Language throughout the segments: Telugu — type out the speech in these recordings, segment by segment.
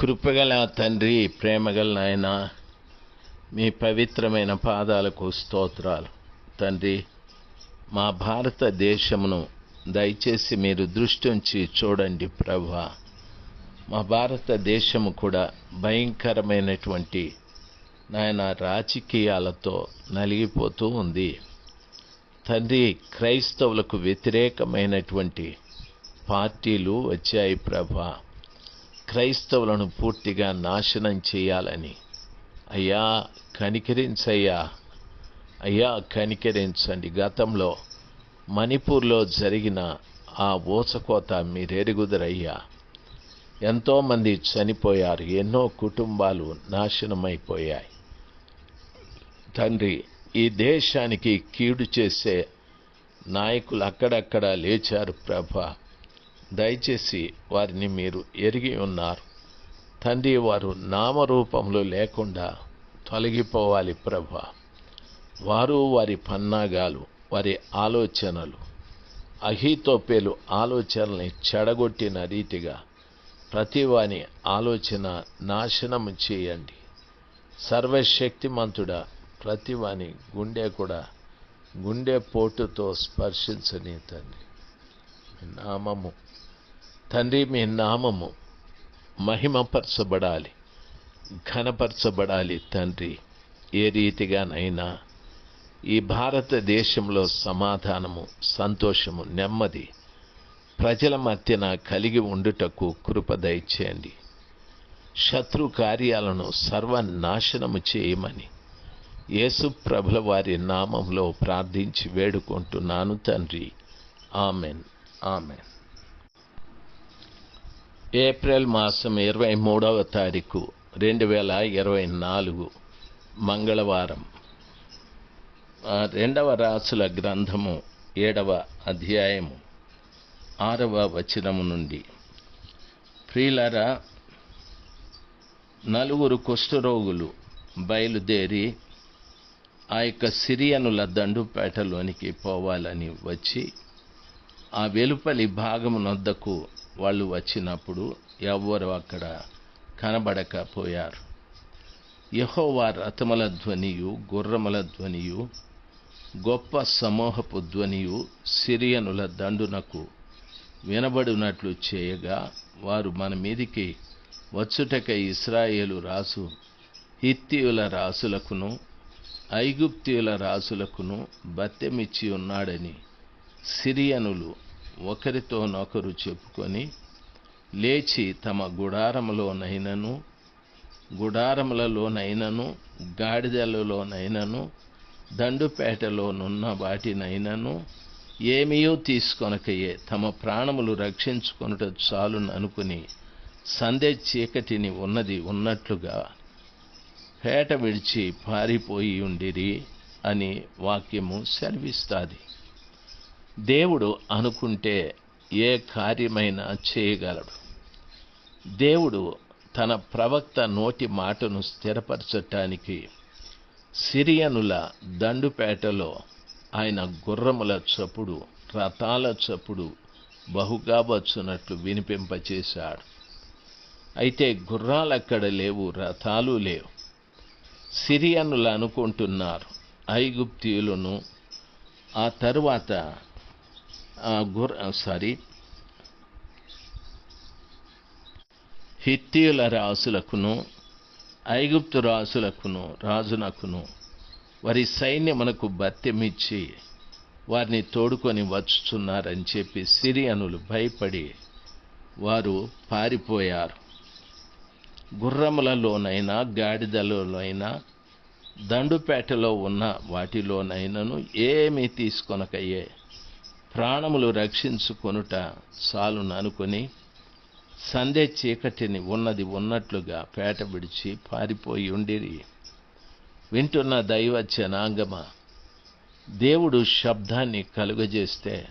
కృపగల తండ్రి ప్రేమగల నాయన మీ పవిత్రమైన పాదాలకు స్తోత్రాలు. తండ్రి మా భారతదేశమును దయచేసి మీరు దృష్టి ఉంచి చూడండి ప్రభా మా భారతదేశము కూడా భయంకరమైనటువంటి నాయన రాజకీయాలతో నలిగిపోతూ ఉంది. తండ్రి క్రైస్తవులకు వ్యతిరేకమైనటువంటి పార్టీలు వచ్చాయి ప్రభా క్రైస్తవులను పూర్తిగా నాశనం చేయాలని. అయ్యా కనికరించయ్యా. అయ్యా కనికరించండి. గతంలో మణిపూర్లో జరిగిన ఆ ఊచకోత మీరెరుగుదరయ్యా. ఎంతోమంది చనిపోయారు. ఎన్నో కుటుంబాలు నాశనమైపోయాయి. తండ్రి ఈ దేశానికి కీడు చేసే నాయకులు అక్కడక్కడ లేచారు ప్రభా. దయచేసి వారిని మీరు ఎరిగి ఉన్నారు. తండ్రి వారు నామరూపములు లేకుండా తొలగిపోవాలి ప్రభా. వారు వారి పన్నాగాలు వారి ఆలోచనలు అహితోపేలు ఆలోచనల్ని చెడగొట్టిన రీతిగా ప్రతివాని ఆలోచన నాశనము చేయండి. సర్వశక్తిమంతుడ ప్రతివాని గుండె కూడా గుండె పోటుతో స్పర్శించని తండ్రి. నామము తండ్రి మీ నామము మహిమపరచబడాలి ఘనపరచబడాలి తండ్రి. ఏ రీతిగానైనా ఈ భారతదేశంలో సమాధానము సంతోషము నెమ్మది ప్రజల మధ్యన కలిగి ఉండుటకు కృప దయచేయండి. శత్రు కార్యాలను సర్వనాశనము చేయమని యేసు ప్రభుల వారి నామంలో ప్రార్థించి వేడుకుంటున్నాను తండ్రి. ఆమెన్. ఆమెన్. ఏప్రిల్ మాసం ఇరవై మూడవ తారీఖు రెండు వేల ఇరవై నాలుగు మంగళవారం. రెండవ రాసుల గ్రంథము ఏడవ అధ్యాయము ఆరవ వచనము నుండి. ప్రియులరా నలుగురు కుష్ఠరోగులు బయలుదేరి ఆ యొక్క సిరియనుల దండుపేటలోనికి పోవాలని వచ్చి ఆ వెలుపలి భాగమునొద్దకు వాళ్ళు వచ్చినప్పుడు ఎవ్వరు అక్కడ కనబడకపోయారు? యహోవా రథముల ధ్వనియు గుర్రముల ధ్వనియు గొప్ప సమూహపు ధ్వనియు సిరియనుల దండునకు వినబడినట్లు చేయగా వారు మన మీదికి వచ్చుటక ఇస్రాయేలు రాసు హిత్తియుల రాసులకును ఐగుప్తియుల రాసులకును బత్తెమిచ్చి ఉన్నాడని సిరియనులు ఒకరితోనొకరు చెప్పుకొని లేచి తమ గుడారములోనైనను గుడారములలోనైనను గాడిదలలోనైనను దండుపేటలోనున్న వాటినైనను ఏమీయో తీసుకొనకయే తమ ప్రాణములు రక్షించుకొనుట చాలును అనుకుని సందే చీకటిని ఉన్నది ఉన్నట్లుగా పేట విడిచి పారిపోయి ఉండిరి అని వాక్యము సెలవిస్తాది దేవుడు అనుకుంటే ఏ కార్యమైనా చేయగలడు. దేవుడు తన ప్రవక్త నోటి మాటను స్థిరపరచటానికి సిరియనుల దండుపేటలో ఆయన గుర్రముల చప్పుడు రథాల చప్పుడు బహుగా వచ్చునట్లు వినిపింపచేశాడు. అయితే గుర్రాలక్కడ లేవు రథాలు లేవు. సిరియనులు అనుకుంటున్నారు ఐగుప్తియులను. ఆ తరువాత సారీ. హిత్తీయుల రాసులకును ఐగుప్తు రాసులకును రాజునకును వారి సైన్యమునకు బత్యమిచ్చి వారిని తోడుకొని వచ్చుచున్నారని చెప్పి సిరియనులు భయపడి వారు పారిపోయారు. గుర్రములలోనైనా గాడిదలలోనైనా దండుపేటలో ఉన్న వాటిలోనైనను ఏమీ తీసుకొనకయ్యే ప్రాణములు రక్షించుకొనుట చాలుననుకొని సందే చీకటిని ఉన్నది ఉన్నట్లుగా పేట విడిచి పారిపోయి ఉండిరి. వింటున్న దైవ జనాంగమ దేవుడు శబ్దాన్ని కలుగజేస్తే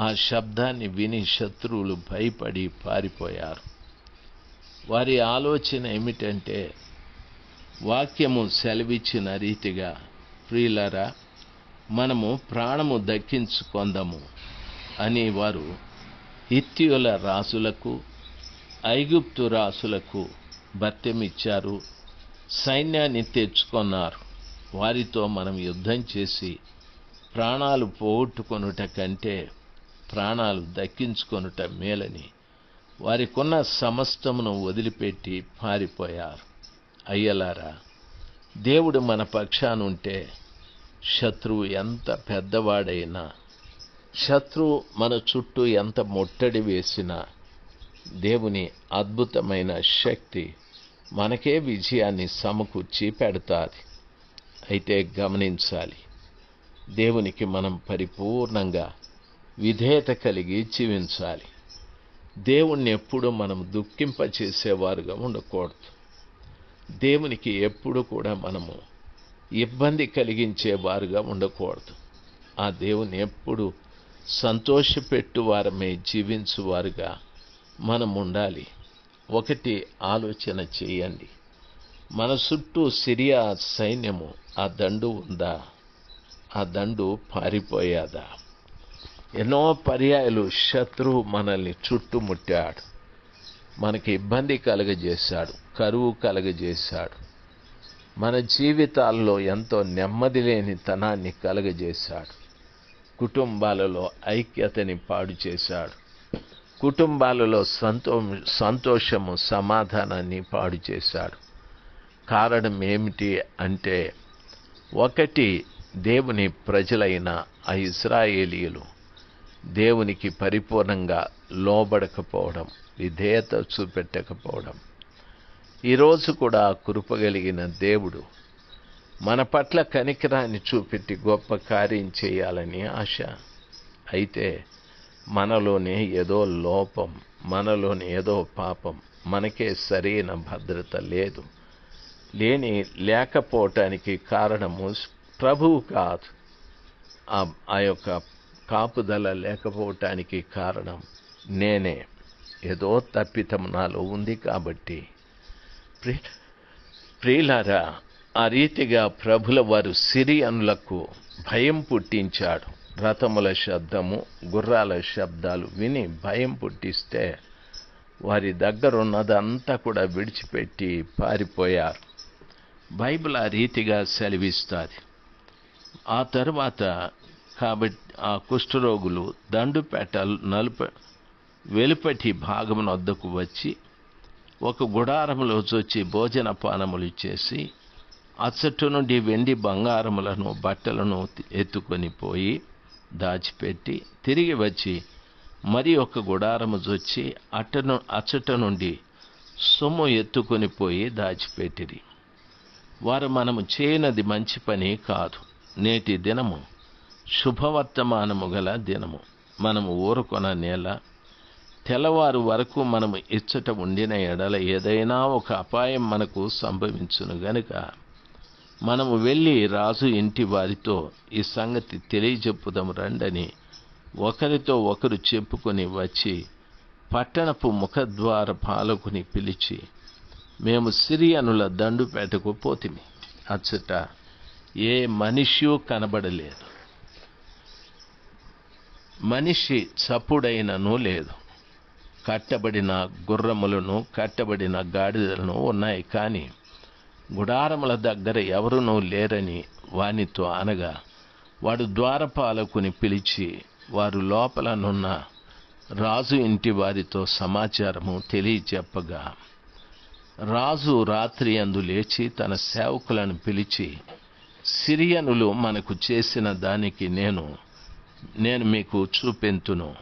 ఆ శబ్దాన్ని విని శత్రువులు భయపడి పారిపోయారు. వారి ఆలోచన ఏమిటంటే వాక్యము సెలవిచ్చిన రీతిగా ప్రియులరా మనము ప్రాణము దక్కించుకొందము అని వారు హిత్యుల రాజులకు ఐగుప్తు రాసులకు భత్యమిచ్చారు సైన్యాన్ని తెచ్చుకున్నారు. వారితో మనం యుద్ధం చేసి ప్రాణాలు పోగొట్టుకొనుట కంటే ప్రాణాలు దక్కించుకొనుట మేలని వారికున్న సమస్తమును వదిలిపెట్టి పారిపోయారు. అయ్యలారా దేవుడు మన పక్షానుంటే శత్రువు ఎంత పెద్దవాడైనా శత్రువు మన చుట్టూ ఎంత ముట్టడి వేసినా దేవుని అద్భుతమైన శక్తి మనకే విజయాన్ని సమకూర్చి పెడతాది. అయితే గమనించాలి దేవునికి మనం పరిపూర్ణంగా విధేయత కలిగి జీవించాలి. దేవుణ్ణి ఎప్పుడూ మనం దుఃఖింపచేసేవారుగా ఉండకూడదు. దేవునికి ఎప్పుడు కూడా మనము ఇబ్బంది కలిగించే వారుగా ఉండకూడదు. ఆ దేవుని ఎప్పుడు సంతోషపెట్టువారమే జీవించువారుగా మనం ఉండాలి. ఒకటి ఆలోచన చేయండి. మన చుట్టూ సిరియా సైన్యము ఆ దండు ఉందా? ఆ దండు పారిపోయాదా? ఎన్నో పర్యాయాలు శత్రువు మనల్ని చుట్టుముట్టాడు. మనకి ఇబ్బంది కలగజేశాడు కరువు కలగజేశాడు. మన జీవితాల్లో ఎంతో నెమ్మది లేని తనాన్ని కలగజేశాడు. కుటుంబాలలో ఐక్యతని పాడు చేశాడు. కుటుంబాలలో సంతో సంతోషము సమాధానాన్ని పాడు చేశాడు. కారణం ఏమిటి అంటే ఒకటి దేవుని ప్రజలైన ఆ ఇస్రాయేలీలు దేవునికి పరిపూర్ణంగా లోబడకపోవడం విధేయత చూపెట్టకపోవడం. ఈరోజు కూడా కృపగలిగిన దేవుడు మన పట్ల కనికరాన్ని చూపెట్టి గొప్ప కార్యం చేయాలని ఆశ. అయితే మనలోనే ఏదో లోపం మనలోని ఏదో పాపం మనకే సరైన భద్రత లేదు. లేని లేకపోవటానికి కారణము ప్రభువు కాదు. ఆ యొక్క కాపుదల లేకపోవటానికి కారణం నేనే. ఏదో తప్పితం నాలో ఉంది కాబట్టి ప్రి ప్రియులారా ఆ రీతిగా ప్రభుల వారు సిరియనులకు భయం పుట్టించాడు. రథముల శబ్దము గుర్రాల శబ్దాలు విని భయం పుట్టిస్తే వారి దగ్గరున్నదంతా కూడా విడిచిపెట్టి పారిపోయారు. బైబిల్ ఆ రీతిగా సెలవిస్తుంది. ఆ తర్వాత కాబట్టి ఆ కుష్ఠరోగులు దండుపేట నలుప వెలుపటి భాగమునొద్దకు వచ్చి ఒక గుడారములో వచ్చి భోజన పానములు చేసి అచ్చట్టు నుండి వెండి బంగారములను బట్టలను ఎత్తుకొని పోయి దాచిపెట్టి తిరిగి వచ్చి మరి ఒక గుడారము చొచ్చి అట్టను అచ్చట నుండి సొమ్ము ఎత్తుకొని పోయి దాచిపెట్టిరి. వారు మనము చేయనది మంచి పని కాదు. నేటి దినము శుభవర్తమానము గల దినము. మనము ఊరుకొన నేల తెల్లవారు వరకు మనము ఇచ్చట ఉండిన ఎడల ఏదైనా ఒక అపాయం మనకు సంభవించును గనుక మనము వెళ్ళి రాజు ఇంటి వారితో ఈ సంగతి తెలియజెప్పుదాము రండని ఒకరితో ఒకరు చెప్పుకొని వచ్చి పట్టణపు ముఖద్వార పాలకుని పిలిచి మేము సిరియనుల దండుపేటకు పోతిమి. అచ్చట ఏ మనిషి కనబడలేదు. మనిషి చప్పుడైనను లేదు. కట్టబడిన గుర్రములను కట్టబడిన గాడిదలను ఉన్నాయి. కానీ గుడారముల దగ్గర ఎవరునూ లేరని వానితో అనగా వాడు ద్వారపాలకుని పిలిచి వారు లోపలనున్న రాజు ఇంటి వారితో సమాచారము తెలియచెప్పగా రాజు రాత్రి అందు లేచి తన సేవకులను పిలిచి సిరియనులు మనకు చేసిన దానికి నేను నేను మీకు చూపెంతును.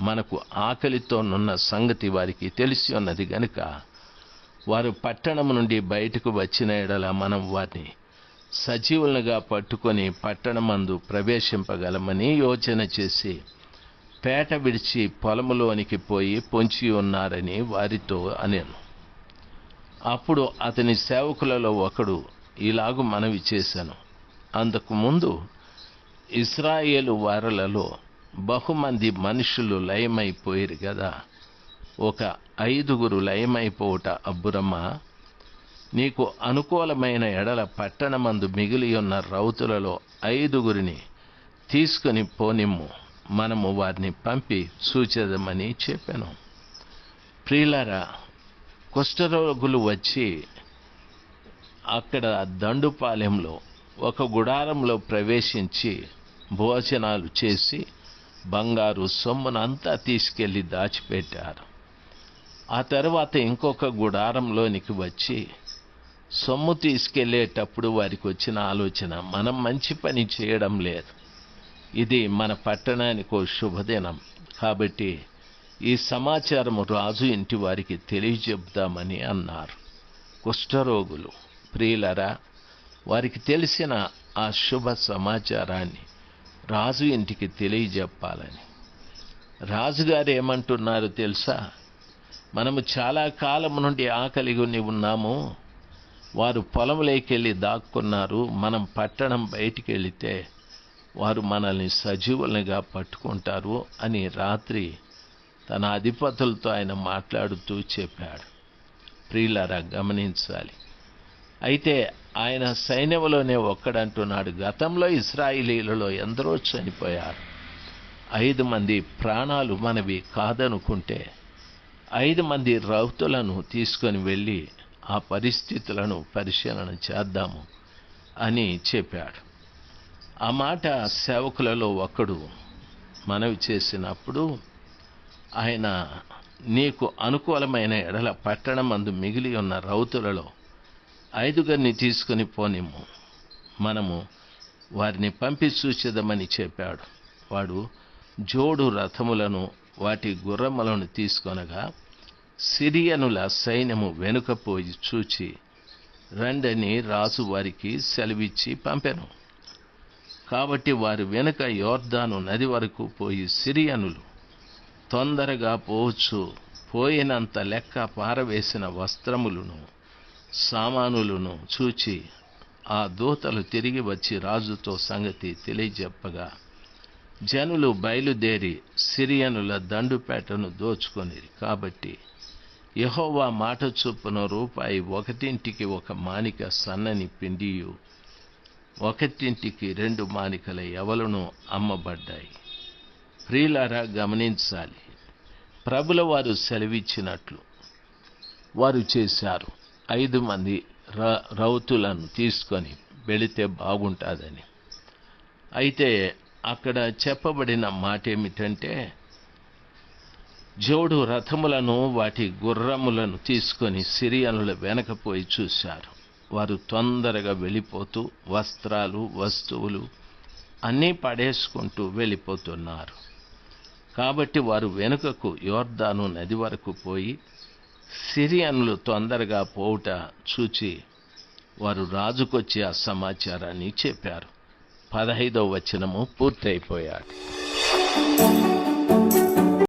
మనకు ఆకలితోనున్న సంగతి వారికి తెలిసి ఉన్నది గనుక వారు పట్టణం నుండి బయటకు వచ్చిన ఎడల మనం వారిని సజీవులుగా పట్టుకొని పట్టణమందు ప్రవేశింపగలమని యోచన చేసి పేట విడిచి పొలములోనికి పోయి పొంచి ఉన్నారని వారితో అనేను. అప్పుడు అతని సేవకులలో ఒకడు ఇలాగు మనవి చేశాను అందుకు ముందు ఇస్రాయేలు వారలలో బహుమంది మనుషులు లయమైపోయారు కదా. ఒక ఐదుగురు లయమైపోవుట అబ్బురమ్మ. నీకు అనుకూలమైన ఎడల పట్టణమందు మిగిలి ఉన్న రౌతులలో ఐదుగురిని తీసుకుని పోనిమ్ము. మనము వారిని పంపి సూచేదమని చెప్పాను. ప్రియులరా కుష్ఠరోగులు వచ్చి అక్కడ దండుపాలెంలో ఒక గుడారంలో ప్రవేశించి భోజనాలు చేసి బంగారు సొమ్మునంతా తీసుకెళ్ళి దాచిపెట్టారు. ఆ తర్వాత ఇంకొక గుడారంలోనికి వచ్చి సొమ్ము తీసుకెళ్ళేటప్పుడు వారికి వచ్చిన ఆలోచన మనం మంచి పని చేయడం లేదు. ఇది మన పట్టణానికి శుభదినం. కాబట్టి ఈ సమాచారము రాజు ఇంటి వారికి తెలియజెప్దామని అన్నారు. కుష్ఠరోగులు ప్రియులరా వారికి తెలిసిన ఆ శుభ సమాచారాన్ని రాజు ఇంటికి తెలియజెప్పాలని. రాజుగారు ఏమంటున్నారు తెలుసా? మనము చాలా కాలం నుండి ఆకలిగొని ఉన్నాము. వారు పొలంలోకెళ్ళి దాక్కున్నారు. మనం పట్టణం బయటికి వెళితే వారు మనల్ని సజీవులుగా పట్టుకుంటారు అని రాత్రి తన అధిపతులతో ఆయన మాట్లాడుతూ చెప్పాడు. ప్రియులారా గమనించాలి. అయితే ఆయన సైన్యంలోనే ఒక్కడంటున్నాడు. గతంలో ఇస్రాయిలీలలో ఎందరో చనిపోయారు. ఐదు మంది ప్రాణాలు మనవి కాదనుకుంటే ఐదు మంది రౌతులను తీసుకొని వెళ్ళి ఆ పరిస్థితులను పరిశీలన చేద్దాము అని చెప్పాడు. ఆ మాట సేవకులలో ఒకడు మనవి చేసినప్పుడు ఆయన నీకు అనుకూలమైన ఎడల పట్టణమందు మిగిలి ఉన్న రౌతులలో ఐదుగురిని తీసుకుని పోనిమ్ము. మనము వారిని పంపి చూచేదమని చెప్పాడు. వాడు జోడు రథములను వాటి గుర్రములను తీసుకొనగా సిరియనుల సైన్యము వెనుకపోయి చూచి రండని రాజు వారికి సెలవిచ్చి పంపెను. కాబట్టి వారు వెనుక యోర్దాను నది వరకు పోయి సిరియనులు తొందరగా పోవచ్చు. పోయినంత లెక్క పారవేసిన వస్త్రములను సామానులను చూచి ఆ దూతలు తిరిగి వచ్చి రాజుతో సంగతి తెలియజెప్పగా జనులు బయలుదేరి సిరియనుల దండుపేటను దోచుకొని కాబట్టి యహోవా మాట చొప్పున రూపాయి ఒకటింటికి ఒక మానిక సన్నని పిండియు ఒకటింటికి రెండు మానికల ఎవలను అమ్మబడ్డాయి. ప్రియులారా గమనించాలి. ప్రభుల వారు సెలవిచ్చినట్లు వారు చేశారు. ఐదు మంది ర రౌతులను తీసుకొని వెళితే బాగుంటుందని. అయితే అక్కడ చెప్పబడిన మాట ఏమిటంటే జోడు రథములను వాటి గుర్రములను తీసుకొని సిరియనుల వెనకపోయి చూశారు. వారు తొందరగా వెళ్ళిపోతూ వస్త్రాలు వస్తువులు అన్నీ పడేసుకుంటూ వెళ్ళిపోతున్నారు. కాబట్టి వారు వెనుకకు యోర్దాను నది వరకు పోయి సిరియన్లు తొందరగా పోవుట చూచి వారు రాజుకొచ్చి ఆ సమాచారాన్ని చెప్పారు. పదహైదవ వచనము పూర్తయిపోయాడు